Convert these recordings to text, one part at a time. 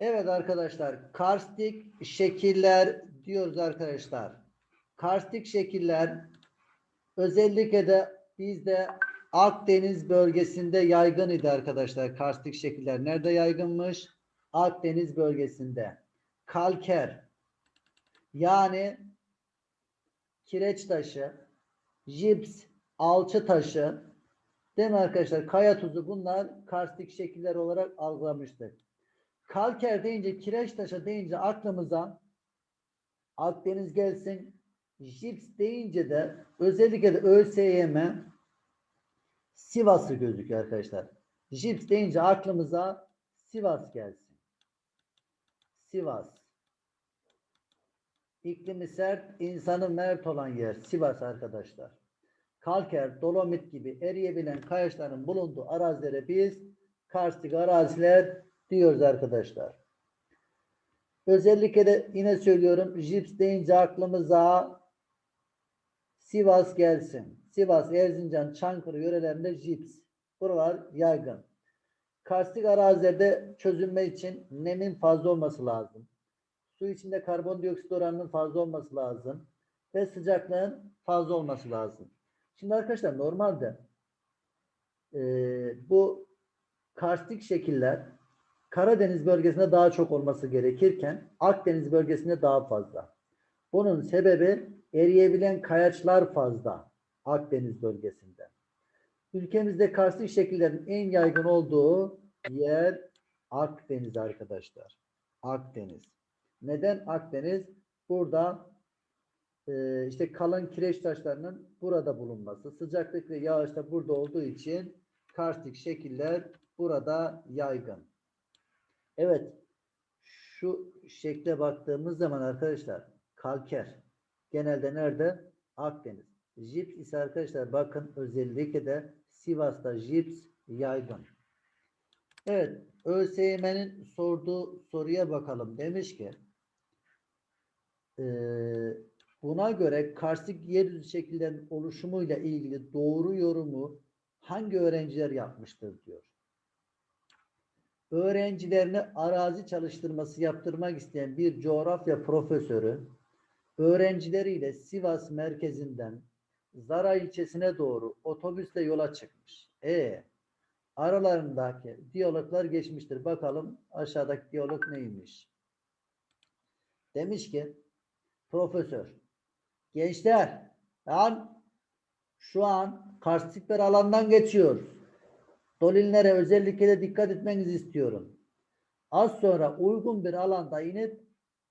Evet arkadaşlar, karstik şekiller diyoruz arkadaşlar. Karstik şekiller özellikle de bizde Akdeniz bölgesinde yaygın idi arkadaşlar. Karstik şekiller nerede yaygınmış? Akdeniz bölgesinde. Kalker yani kireç taşı, jips, alçı taşı, değil mi arkadaşlar? Kaya tuzu bunlar karstik şekiller olarak algılamıştık. Kalker deyince, kireç taşı deyince aklımıza Akdeniz gelsin. Jips deyince de özellikle de ÖSYM Sivas'ı gözüküyor arkadaşlar. Jips deyince aklımıza Sivas gelsin. Sivas. İklimi sert, insanı mert olan yer Sivas arkadaşlar. Kalker, dolomit gibi eriyebilen kayaçların bulunduğu arazilere biz karstik araziler diyoruz arkadaşlar. Özellikle de yine söylüyorum jips deyince aklımıza Sivas gelsin. Sivas, Erzincan, Çankırı yörelerinde jips. Buralar yaygın. Karstik arazilerde çözünme için nemin fazla olması lazım. Su içinde karbondioksit oranının fazla olması lazım. Ve sıcaklığın fazla olması lazım. Şimdi arkadaşlar normalde eee, bu karstik şekiller Karadeniz bölgesinde daha çok olması gerekirken Akdeniz bölgesinde daha fazla. Bunun sebebi eriyebilen kayaçlar fazla Akdeniz bölgesinde. Ülkemizde karstik şekillerin en yaygın olduğu yer Akdeniz arkadaşlar. Akdeniz. Neden Akdeniz? Burada e, işte kalın kireç taşlarının burada bulunması, sıcaklık ve yağış da burada olduğu için karstik şekiller burada yaygın. Evet. Şu şekle baktığımız zaman arkadaşlar kalker genelde nerede? Akdeniz. Jips ise arkadaşlar bakın özellikle de Sivas'ta jips yaygın. Evet. ÖSYM'nin sorduğu soruya bakalım. Demiş ki eee, buna göre karstik yeryüzü şekillerinin oluşumuyla ilgili doğru yorumu hangi öğrenciler yapmıştır diyor öğrencilerine arazi çalıştırması yaptırmak isteyen bir coğrafya profesörü öğrencileriyle Sivas merkezinden Zara ilçesine doğru otobüsle yola çıkmış. E aralarındaki diyaloglar geçmiştir. Bakalım aşağıdaki diyalog neymiş? Demiş ki profesör gençler an şu an karstik alandan geçiyoruz. Dolinlere özellikle de dikkat etmenizi istiyorum. Az sonra uygun bir alanda inip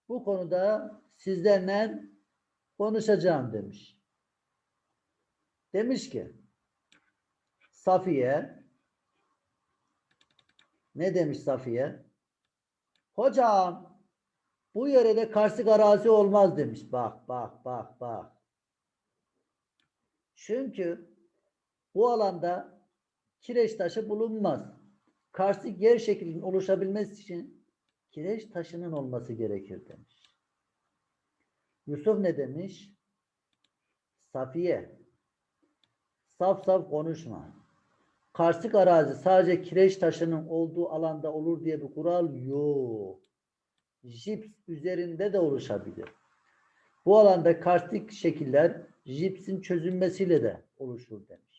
bu konuda sizlerle konuşacağım demiş. Demiş ki Safiye ne demiş Safiye? Hocam bu yere de karstik arazi olmaz demiş. Bak bak bak bak. Çünkü bu alanda kireç taşı bulunmaz. Karstik yer şeklinin oluşabilmesi için kireç taşının olması gerekir demiş. Yusuf ne demiş? Safiye. Saf saf konuşma. Karstik arazi sadece kireç taşının olduğu alanda olur diye bir kural yok. Jips üzerinde de oluşabilir. Bu alanda karstik şekiller jipsin çözünmesiyle de oluşur demiş.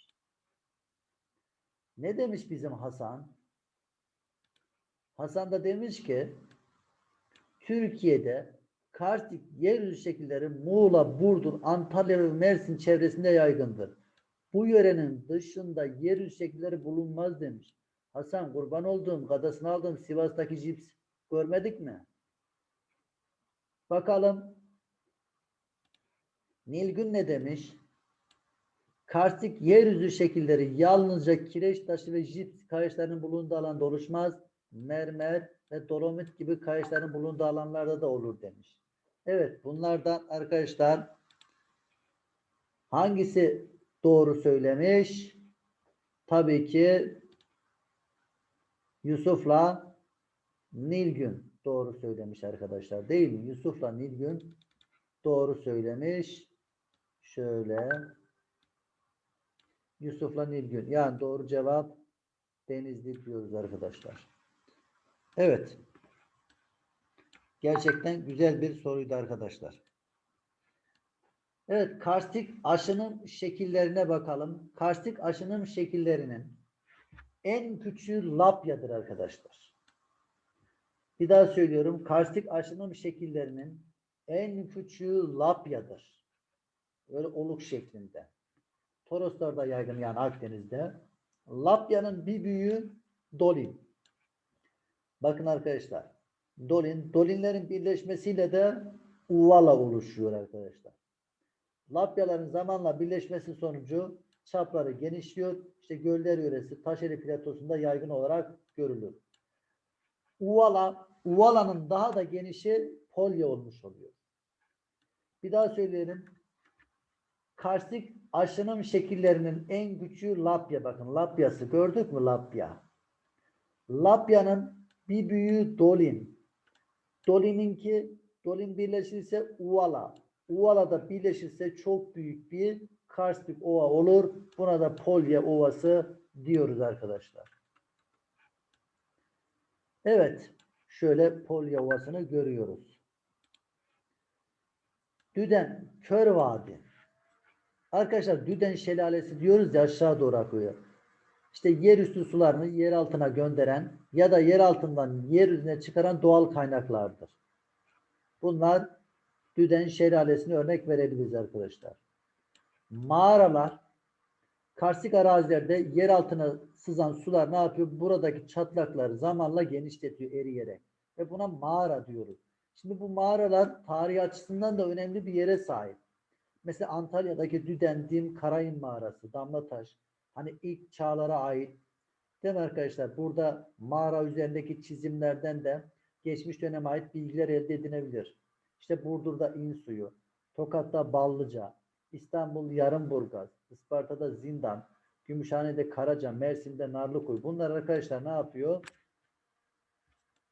Ne demiş bizim Hasan? Hasan da demiş ki Türkiye'de karstik yeryüzü şekilleri Muğla, Burdur, Antalya ve Mersin çevresinde yaygındır. Bu yörenin dışında yeryüzü şekilleri bulunmaz demiş. Hasan kurban olduğum kadasını aldım Sivas'taki cips görmedik mi? Bakalım Nilgün ne demiş? Karstik yeryüzü şekilleri yalnızca kireç taşı ve jips kayaçlarının bulunduğu alanda oluşmaz. Mermer ve dolomit gibi kayaçların bulunduğu alanlarda da olur demiş. Evet bunlardan arkadaşlar hangisi doğru söylemiş? Tabii ki Yusuf'la Nilgün doğru söylemiş arkadaşlar değil mi? Yusuf'la Nilgün doğru söylemiş. Şöyle Yusuf'la Nilgün. Yani doğru cevap Denizli diyoruz arkadaşlar. Evet. Gerçekten güzel bir soruydu arkadaşlar. Evet, karstik aşının şekillerine bakalım. Karstik aşının şekillerinin en küçüğü lapyadır arkadaşlar. Bir daha söylüyorum. Karstik aşının şekillerinin en küçüğü lapyadır. Böyle oluk şeklinde. Toroslarda yaygın yani Akdeniz'de. Lapyanın bir büyüğü dolin. Bakın arkadaşlar. Dolin, dolinlerin birleşmesiyle de uvala oluşuyor arkadaşlar. Lapyaların zamanla birleşmesi sonucu çapları genişliyor. İşte göller yöresi Taşeli platosunda yaygın olarak görülür. Uvala, uvalanın daha da genişi polya olmuş oluyor. Bir daha söyleyelim. Karstik aşınım şekillerinin en küçüğü lapya. Bakın lapyası gördük mü lapya? Lapyanın bir büyüğü dolin. Dolininki dolin birleşirse uvala. Uvala da birleşirse çok büyük bir karstik ova olur. Buna da polya ovası diyoruz arkadaşlar. Evet. Şöyle polya ovasını görüyoruz. Düden, Kör Vadi. Arkadaşlar Düden Şelalesi diyoruz ya aşağı doğru akıyor. İşte yerüstü sularını yer altına gönderen ya da yer altından yeryüzüne çıkaran doğal kaynaklardır. Bunlar Düden Şelalesi'ne örnek verebiliriz arkadaşlar. Mağaralar karstik arazilerde yer altına sızan sular ne yapıyor? Buradaki çatlakları zamanla genişletiyor eriyerek. Ve buna mağara diyoruz. Şimdi bu mağaralar tarih açısından da önemli bir yere sahip. Mesela Antalya'daki Düden, Dim, Karayın mağarası, Damlataş. Hani ilk çağlara ait. Değil mi arkadaşlar? Burada mağara üzerindeki çizimlerden de geçmiş döneme ait bilgiler elde edilebilir. İşte Burdur'da İnsuyu, Tokat'ta Ballıca, İstanbul Yarımburgaz, Isparta'da Zindan, Gümüşhane'de Karaca, Mersin'de Narlıkuyu. Bunlar arkadaşlar ne yapıyor?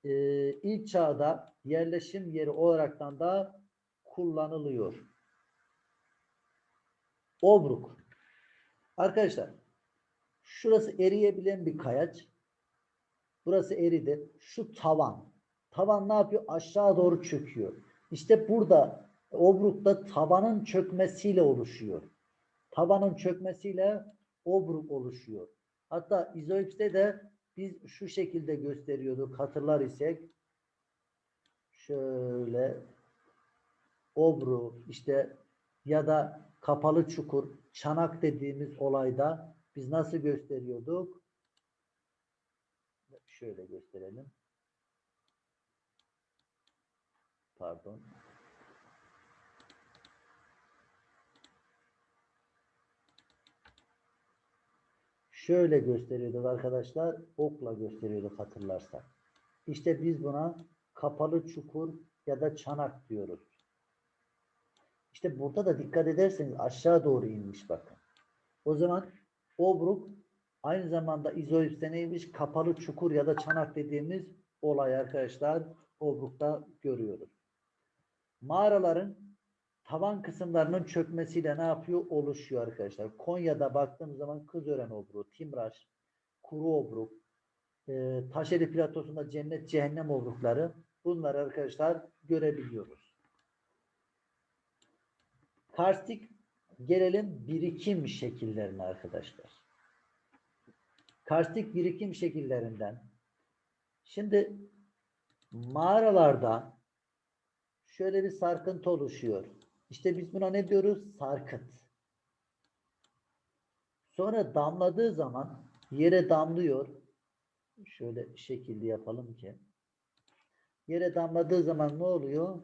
Ee, ilk çağda yerleşim yeri olaraktan da kullanılıyor. Obruk. Arkadaşlar şurası eriyebilen bir kayaç. Burası eridi. Şu tavan. Tavan ne yapıyor? Aşağı doğru çöküyor. İşte burada Obruk'ta tavanın çökmesiyle oluşuyor. Tavanın çökmesiyle Obruk oluşuyor. Hatta İzoips'te de biz şu şekilde gösteriyorduk hatırlar isek. Şöyle Obruk işte ya da kapalı çukur, çanak dediğimiz olayda biz nasıl gösteriyorduk? Şöyle gösterelim. Pardon. Şöyle gösteriyorduk arkadaşlar. Okla gösteriyorduk hatırlarsak. İşte biz buna kapalı çukur ya da çanak diyoruz. İşte burada da dikkat ederseniz aşağı doğru inmiş bakın. O zaman obruk aynı zamanda izoipste neymiş? Kapalı çukur ya da çanak dediğimiz olay arkadaşlar obrukta görüyoruz. Mağaraların tavan kısımlarının çökmesiyle ne yapıyor? Oluşuyor arkadaşlar. Konya'da baktığımız zaman Kızören obruğu, Timraş, Kuru obruk, e, Taşeli platosunda cennet cehennem obrukları bunları arkadaşlar görebiliyoruz. Karstik gelelim birikim şekillerine arkadaşlar. Karstik birikim şekillerinden şimdi mağaralarda şöyle bir sarkıntı oluşuyor. İşte biz buna ne diyoruz? Sarkıt. Sonra damladığı zaman yere damlıyor. Şöyle şekilli yapalım ki. Yere damladığı zaman ne oluyor?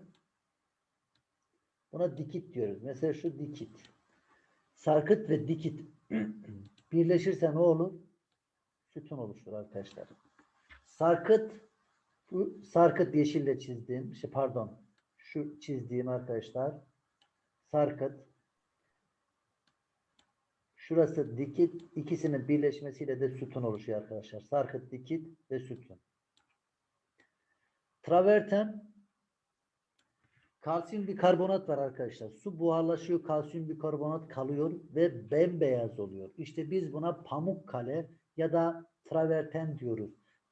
Buna dikit diyoruz. Mesela şu dikit. Sarkıt ve dikit birleşirse ne olur? Sütun oluşur arkadaşlar. Sarkıt sarkıt yeşille çizdiğim, şey pardon, şu çizdiğim arkadaşlar sarkıt şurası dikit ikisinin birleşmesiyle de sütun oluşuyor arkadaşlar. Sarkıt, dikit ve sütun. Traverten kalsiyum bikarbonat var arkadaşlar. Su buharlaşıyor, kalsiyum bikarbonat kalıyor ve bembeyaz oluyor. İşte biz buna Pamukkale ya da traverten diyoruz.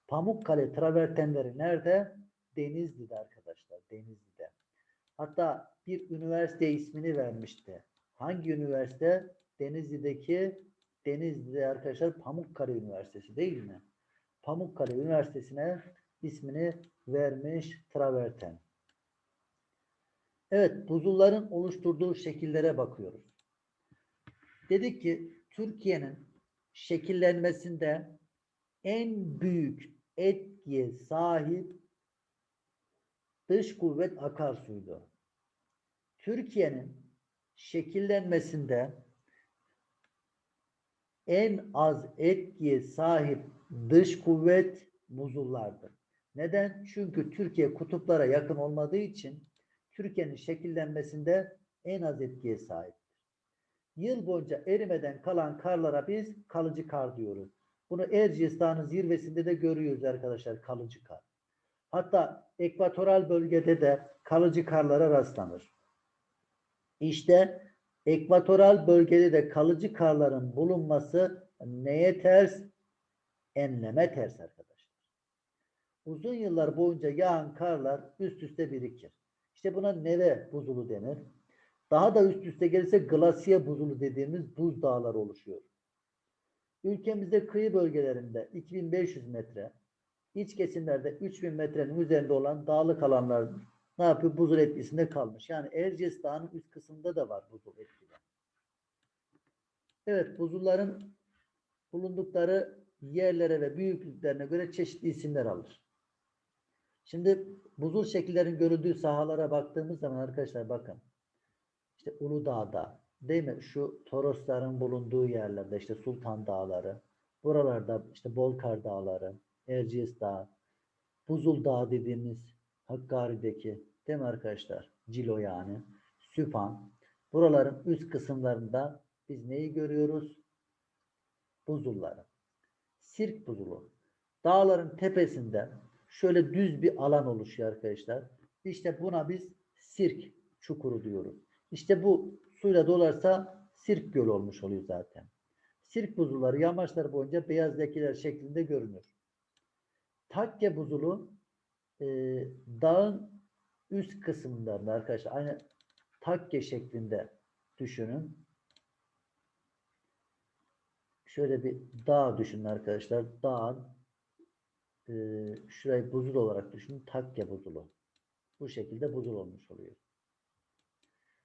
Pamukkale travertenleri nerede? Denizli'de arkadaşlar. Denizli'de. Hatta bir üniversite ismini vermişti. Hangi üniversite? Denizli'deki Denizli'de arkadaşlar Pamukkale Üniversitesi değil mi? Pamukkale Üniversitesi'ne ismini vermiş Traverten. Evet, buzulların oluşturduğu şekillere bakıyoruz. Dedik ki Türkiye'nin şekillenmesinde en büyük etkiye sahip dış kuvvet akarsuydu. Türkiye'nin şekillenmesinde en az etkiye sahip dış kuvvet buzullardır. Neden? Çünkü Türkiye kutuplara yakın olmadığı için Türkiye'nin şekillenmesinde en az etkiye sahiptir. Yıl boyunca erimeden kalan karlara biz kalıcı kar diyoruz. Bunu Erciyes Dağı'nın zirvesinde de görüyoruz arkadaşlar kalıcı kar. Hatta ekvatoral bölgede de kalıcı karlara rastlanır. İşte ekvatoral bölgede de kalıcı karların bulunması neye ters? Enleme ters arkadaşlar. Uzun yıllar boyunca yağan karlar üst üste birikir. İşte buna neve buzulu denir. Daha da üst üste gelirse glasiye buzulu dediğimiz buz dağları oluşuyor. Ülkemizde kıyı bölgelerinde 2500 metre, iç kesimlerde 3000 metrenin üzerinde olan dağlık alanlar ne yapıyor? Buzul etkisinde kalmış. Yani Erciyes Dağı'nın üst kısmında da var buzul etkili. Evet, buzulların bulundukları yerlere ve büyüklüklerine göre çeşitli isimler alır. Şimdi buzul şekillerin görüldüğü sahalara baktığımız zaman arkadaşlar bakın. İşte Uludağ'da değil mi? Şu Torosların bulunduğu yerlerde işte Sultan Dağları, buralarda işte Bolkar Dağları, Erciyes Dağı, Buzul Dağı dediğimiz Hakkari'deki değil mi arkadaşlar? Cilo yani. Süphan. Buraların üst kısımlarında biz neyi görüyoruz? Buzulları. Sirk buzulu. Dağların tepesinde şöyle düz bir alan oluşuyor arkadaşlar. İşte buna biz sirk çukuru diyoruz. İşte bu suyla dolarsa sirk göl olmuş oluyor zaten. Sirk buzulları yamaçlar boyunca beyaz lekeler şeklinde görünür. Takke buzulu e, dağın üst kısımlarında arkadaşlar aynı takke şeklinde düşünün. Şöyle bir dağ düşünün arkadaşlar. Dağın e, şurayı buzul olarak düşünün. Takke buzulu. Bu şekilde buzul olmuş oluyor.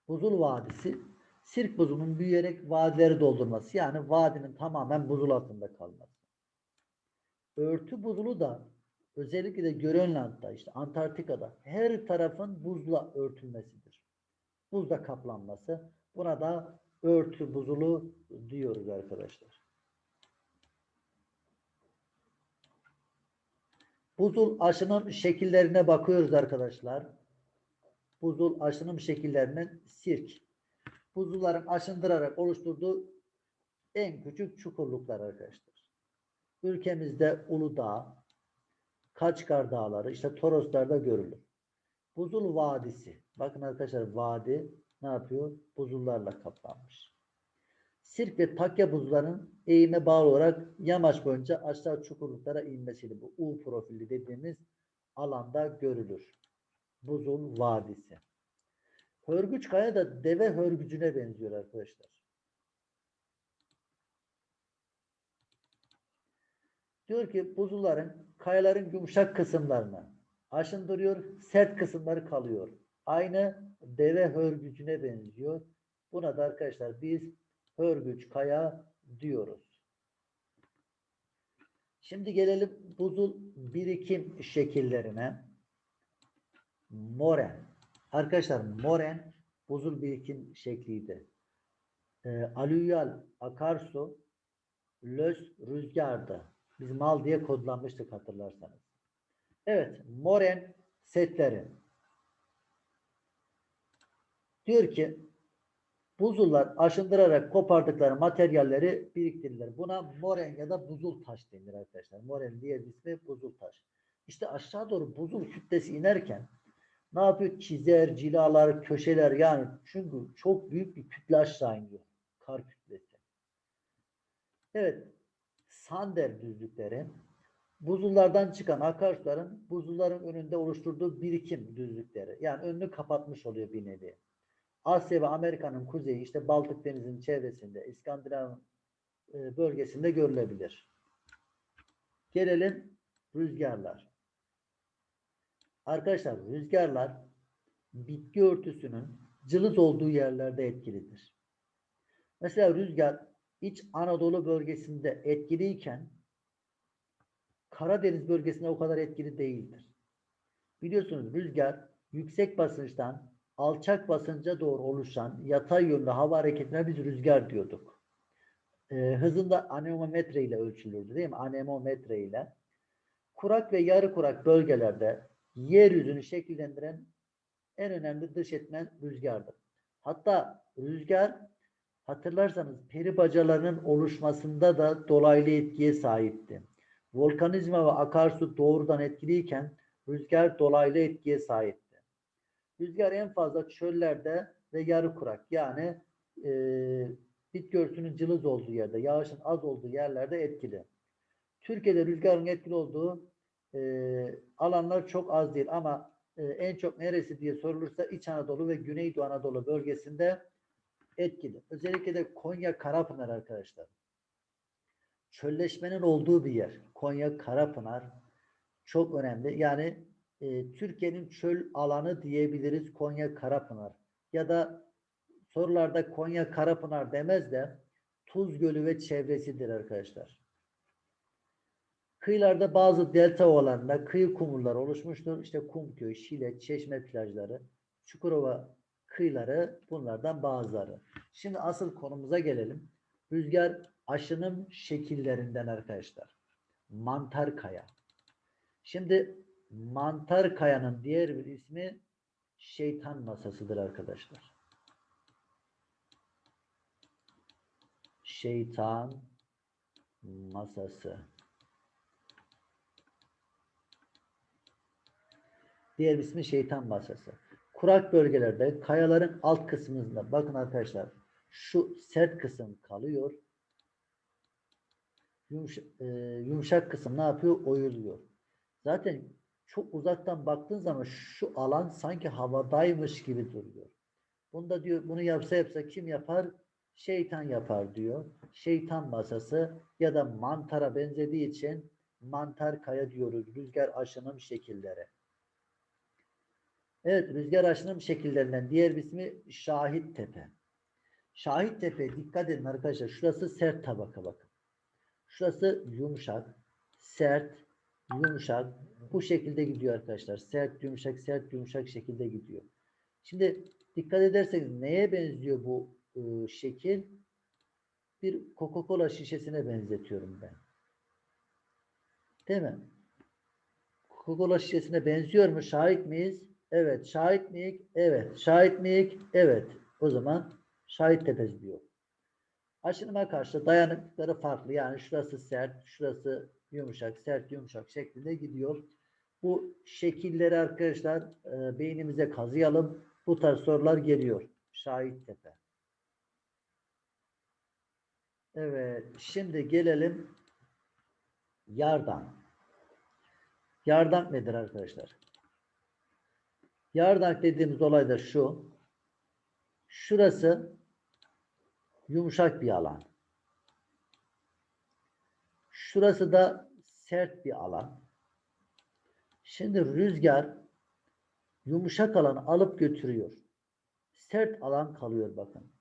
Buzul Vadisi sirk buzunun büyüyerek vadileri doldurması. Yani vadinin tamamen buzul altında kalması. Örtü buzulu da özellikle de Grönland'da işte Antarktika'da her tarafın buzla örtülmesidir. Buzla kaplanması. Buna da örtü buzulu diyoruz arkadaşlar. Buzul aşının şekillerine bakıyoruz arkadaşlar. Buzul aşınım şekillerinin sirk. Buzulların aşındırarak oluşturduğu en küçük çukurluklar arkadaşlar. Ülkemizde Uludağ, Kaçkar Dağları, işte Toroslar'da görülür. Buzul Vadisi. Bakın arkadaşlar vadi ne yapıyor? Buzullarla kaplanmış. Sirk ve takya buzların eğime bağlı olarak yamaç boyunca aşağı çukurluklara inmesiyle bu U profili dediğimiz alanda görülür. Buzul Vadisi. Hörgüç kaya da deve hörgücüne benziyor arkadaşlar. Diyor ki buzulların kayaların yumuşak kısımlarını aşındırıyor, sert kısımları kalıyor. Aynı deve hörgücüne benziyor. Buna da arkadaşlar biz hörgüç kaya diyoruz. Şimdi gelelim buzul birikim şekillerine. Moren. Arkadaşlar moren buzul birikim şekliydi. E, alüvyal akarsu löz rüzgardı. Biz mal diye kodlanmıştık hatırlarsanız. Evet, moren setleri. Diyor ki buzullar aşındırarak kopardıkları materyalleri biriktirirler. Buna moren ya da buzul taş denir arkadaşlar. Moren diğer ismi buzul taş. İşte aşağı doğru buzul kütlesi inerken ne yapıyor? Çizer, cilalar, köşeler yani çünkü çok büyük bir kütle aşağı iniyor. Kar kütlesi. Evet. Sander düzlükleri. buzullardan çıkan akarsuların buzulların önünde oluşturduğu birikim düzlükleri. Yani önünü kapatmış oluyor bir nevi. Asya ve Amerika'nın kuzeyi işte Baltık Denizi'nin çevresinde, İskandinav e, bölgesinde görülebilir. Gelelim rüzgarlar. Arkadaşlar rüzgarlar bitki örtüsünün cılız olduğu yerlerde etkilidir. Mesela rüzgar İç Anadolu bölgesinde etkiliyken Karadeniz bölgesinde o kadar etkili değildir. Biliyorsunuz rüzgar yüksek basınçtan alçak basınca doğru oluşan yatay yönlü hava hareketine biz rüzgar diyorduk. Ee, hızında anemometre ile ölçülürdü değil mi? Anemometre ile. Kurak ve yarı kurak bölgelerde yeryüzünü şekillendiren en önemli dış etmen rüzgardır. Hatta rüzgar hatırlarsanız peri bacalarının oluşmasında da dolaylı etkiye sahipti. Volkanizma ve akarsu doğrudan etkiliyken rüzgar dolaylı etkiye sahipti. Rüzgar en fazla çöllerde ve yarı kurak yani e, bitki örtüsünün cılız olduğu yerde, yağışın az olduğu yerlerde etkili. Türkiye'de rüzgarın etkili olduğu e, alanlar çok az değil ama e, en çok neresi diye sorulursa İç Anadolu ve Güneydoğu Anadolu bölgesinde etkili. Özellikle de Konya Karapınar arkadaşlar. Çölleşmenin olduğu bir yer. Konya Karapınar çok önemli. Yani e, Türkiye'nin çöl alanı diyebiliriz Konya Karapınar. Ya da sorularda Konya Karapınar demez de Tuz Gölü ve çevresidir arkadaşlar. Kıyılarda bazı delta ovalarında kıyı kumurları oluşmuştur. İşte Kumköy, Şile, Çeşme plajları, Çukurova kıyıları bunlardan bazıları. Şimdi asıl konumuza gelelim. Rüzgar aşınım şekillerinden arkadaşlar. Mantar kaya. Şimdi mantar kayanın diğer bir ismi şeytan masasıdır arkadaşlar. Şeytan masası. Diğer ismi şeytan masası. Kurak bölgelerde kayaların alt kısmında bakın arkadaşlar şu sert kısım kalıyor. Yumuş, e, yumuşak kısım ne yapıyor? Oyuluyor. Zaten çok uzaktan baktığın zaman şu alan sanki havadaymış gibi duruyor. Bunda diyor bunu yapsa yapsa kim yapar? Şeytan yapar diyor. Şeytan masası ya da mantara benzediği için mantar kaya diyoruz. Rüzgar aşınım şekilleri. Evet rüzgar aşınım şekillerinden diğer ismi Şahit Tepe. Şahit Tepe dikkat edin arkadaşlar. Şurası sert tabaka bakın. Şurası yumuşak, sert, yumuşak. Bu şekilde gidiyor arkadaşlar. Sert, yumuşak, sert, yumuşak şekilde gidiyor. Şimdi dikkat ederseniz neye benziyor bu e, şekil? Bir Coca-Cola şişesine benzetiyorum ben. Değil mi? Coca-Cola şişesine benziyor mu? Şahit miyiz? Evet. Şahit miyik? Evet. Şahit miyik? Evet. O zaman şahit tepesi diyor. Aşınıma karşı dayanıklıkları farklı. Yani şurası sert, şurası yumuşak, sert, yumuşak şeklinde gidiyor. Bu şekilleri arkadaşlar e, beynimize kazıyalım. Bu tarz sorular geliyor. Şahit tepe. Evet. Şimdi gelelim yardan. Yardan nedir arkadaşlar? Yardan dediğimiz olay da şu. Şurası yumuşak bir alan. Şurası da sert bir alan. Şimdi rüzgar yumuşak alanı alıp götürüyor. Sert alan kalıyor bakın.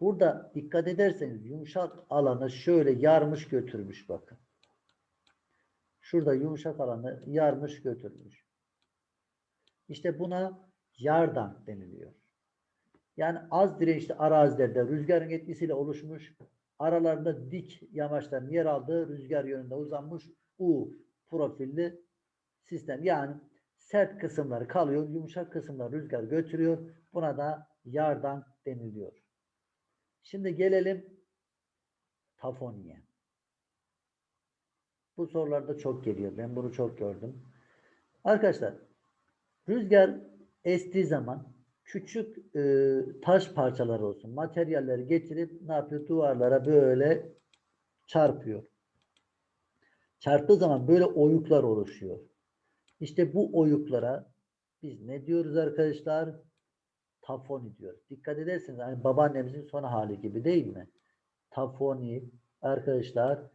Burada dikkat ederseniz yumuşak alanı şöyle yarmış götürmüş bakın. Şurada yumuşak alanı yarmış götürmüş. İşte buna yardan deniliyor. Yani az dirençli arazilerde rüzgarın etkisiyle oluşmuş aralarında dik yamaçların yer aldığı rüzgar yönünde uzanmış U profilli sistem. Yani sert kısımları kalıyor, yumuşak kısımlar rüzgar götürüyor. Buna da yardan deniliyor. Şimdi gelelim tafoniye. Bu sorularda çok geliyor. Ben bunu çok gördüm. Arkadaşlar rüzgar estiği zaman küçük e, taş parçaları olsun, materyalleri getirip ne yapıyor? Duvarlara böyle çarpıyor. çarptığı zaman böyle oyuklar oluşuyor. İşte bu oyuklara biz ne diyoruz arkadaşlar? Tafoni diyoruz. Dikkat ederseniz hani babaannemizin son hali gibi değil mi? Tafoni arkadaşlar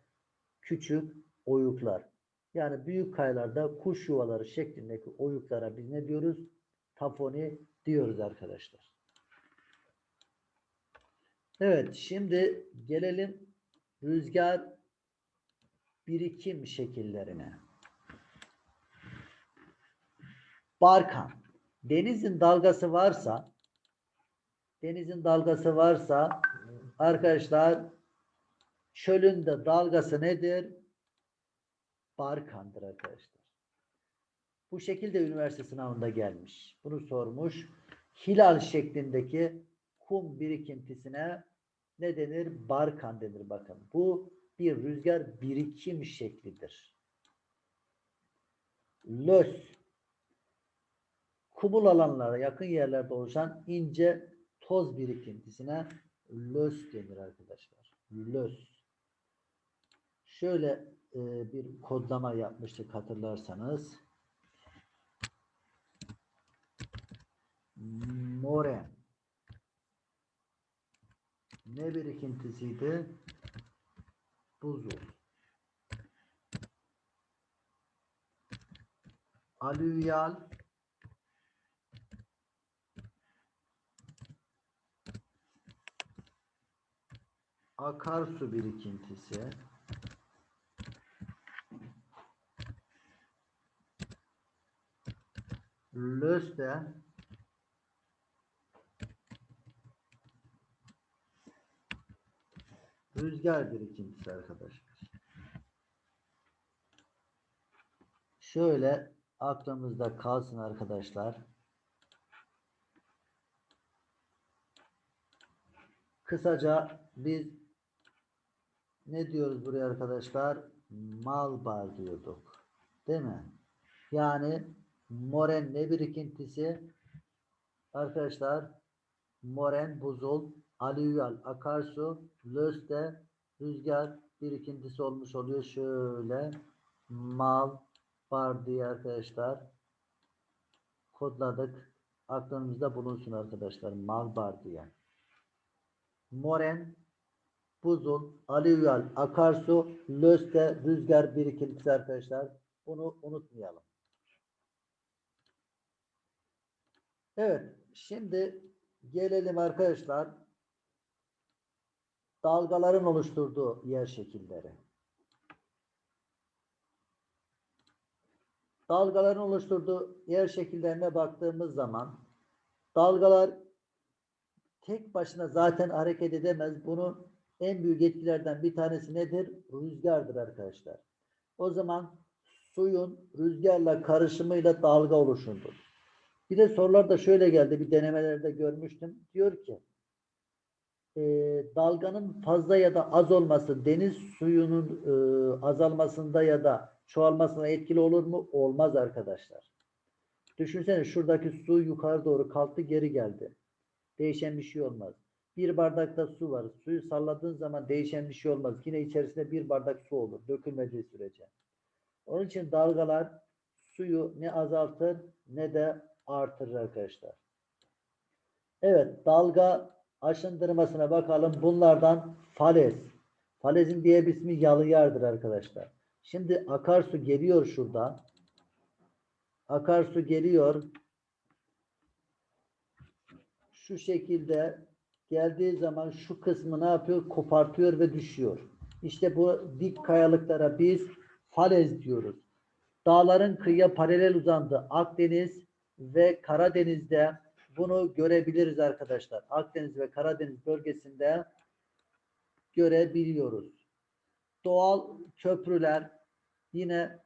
küçük oyuklar. Yani büyük kayalarda kuş yuvaları şeklindeki oyuklara biz ne diyoruz? Tafoni diyoruz arkadaşlar. Evet şimdi gelelim rüzgar birikim şekillerine. Barkan. Denizin dalgası varsa denizin dalgası varsa arkadaşlar çölün de dalgası nedir? Barkandır arkadaşlar. Bu şekilde üniversite sınavında gelmiş. Bunu sormuş. Hilal şeklindeki kum birikintisine ne denir? Barkan denir bakın. Bu bir rüzgar birikim şeklidir. Lös kumul alanlara yakın yerlerde oluşan ince toz birikintisine lös denir arkadaşlar. Lös. Şöyle e, bir kodlama yapmıştık hatırlarsanız. More. Ne birikintisiydi? Buzul. Alüvyal akarsu birikintisi Lös'te rüzgar birikintisi arkadaşlar. Şöyle aklımızda kalsın arkadaşlar. Kısaca biz ne diyoruz buraya arkadaşlar? Malbar diyorduk. Değil mi? Yani moren ne birikintisi? Arkadaşlar moren buzul, alüvyal akarsu, lös de rüzgar birikintisi olmuş oluyor. Şöyle mal bar diye arkadaşlar kodladık. Aklınızda bulunsun arkadaşlar. Mal bar diye. Moren buzul, alüvyal, akarsu, löste, rüzgar birikintisi arkadaşlar. Bunu unutmayalım. Evet, şimdi gelelim arkadaşlar dalgaların oluşturduğu yer şekilleri. Dalgaların oluşturduğu yer şekillerine baktığımız zaman dalgalar tek başına zaten hareket edemez. Bunu en büyük etkilerden bir tanesi nedir? Rüzgardır arkadaşlar. O zaman suyun rüzgarla karışımıyla dalga oluşurdur. Bir de sorularda şöyle geldi. Bir denemelerde görmüştüm. Diyor ki e, dalganın fazla ya da az olması deniz suyunun e, azalmasında ya da çoğalmasına etkili olur mu? Olmaz arkadaşlar. Düşünsene şuradaki su yukarı doğru kalktı geri geldi. Değişen bir şey olmaz. Bir bardakta su var. Suyu salladığın zaman değişen bir şey olmaz. Yine içerisinde bir bardak su olur. Dökülmediği sürece. Onun için dalgalar suyu ne azaltır ne de artırır arkadaşlar. Evet dalga aşındırmasına bakalım. Bunlardan falez. Falezin diğer ismi yalıyardır arkadaşlar. Şimdi akarsu geliyor şurada. Akarsu geliyor. Şu şekilde geldiği zaman şu kısmı ne yapıyor? Kopartıyor ve düşüyor. İşte bu dik kayalıklara biz falez diyoruz. Dağların kıyıya paralel uzandığı Akdeniz ve Karadeniz'de bunu görebiliriz arkadaşlar. Akdeniz ve Karadeniz bölgesinde görebiliyoruz. Doğal köprüler yine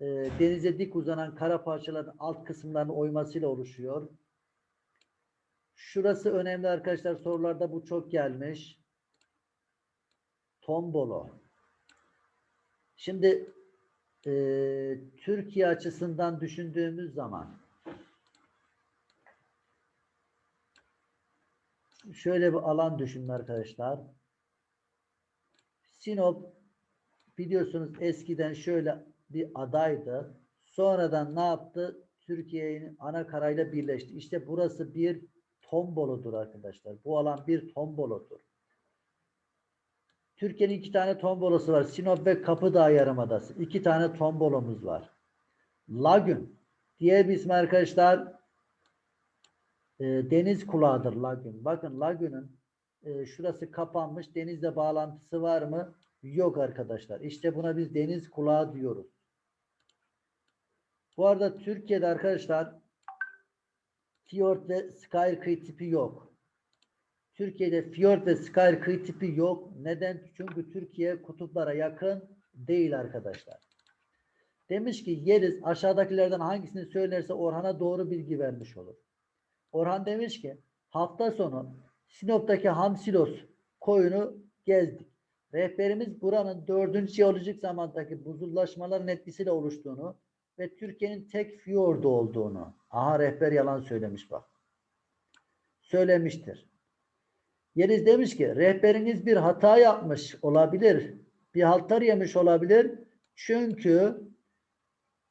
e, denize dik uzanan kara parçaların alt kısımlarının oymasıyla oluşuyor. Şurası önemli arkadaşlar. Sorularda bu çok gelmiş. Tombolo. Şimdi e, Türkiye açısından düşündüğümüz zaman şöyle bir alan düşünün arkadaşlar. Sinop biliyorsunuz eskiden şöyle bir adaydı. Sonradan ne yaptı? Türkiye'nin ana karayla birleşti. İşte burası bir tombolodur arkadaşlar. Bu alan bir tombolodur. Türkiye'nin iki tane tombolosu var. Sinop ve Kapıdağ Yarımadası. İki tane tombolomuz var. Lagün. Diğer bir ismi arkadaşlar e, deniz kulağıdır lagün. Bakın lagünün e, şurası kapanmış. Denizle bağlantısı var mı? Yok arkadaşlar. İşte buna biz deniz kulağı diyoruz. Bu arada Türkiye'de arkadaşlar Fjord ve Skyr tipi yok. Türkiye'de Fjord ve Skyr tipi yok. Neden? Çünkü Türkiye kutuplara yakın değil arkadaşlar. Demiş ki Yeliz aşağıdakilerden hangisini söylerse Orhan'a doğru bilgi vermiş olur. Orhan demiş ki hafta sonu Sinop'taki Hamsilos koyunu gezdik. Rehberimiz buranın dördüncü jeolojik zamandaki buzullaşmaların etkisiyle oluştuğunu ve Türkiye'nin tek fiyordu olduğunu. Aha rehber yalan söylemiş bak. Söylemiştir. Yeliz demiş ki rehberiniz bir hata yapmış olabilir. Bir haltar yemiş olabilir. Çünkü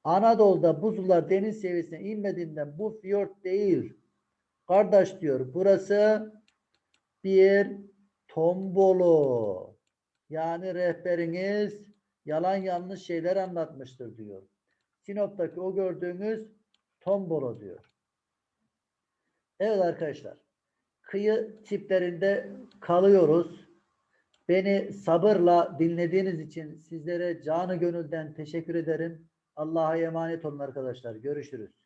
Anadolu'da buzullar deniz seviyesine inmediğinden bu fiyort değil. Kardeş diyor burası bir tombolo. Yani rehberiniz yalan yanlış şeyler anlatmıştır diyor. Sinop'taki o gördüğünüz tombolo diyor. Evet arkadaşlar. Kıyı tiplerinde kalıyoruz. Beni sabırla dinlediğiniz için sizlere canı gönülden teşekkür ederim. Allah'a emanet olun arkadaşlar. Görüşürüz.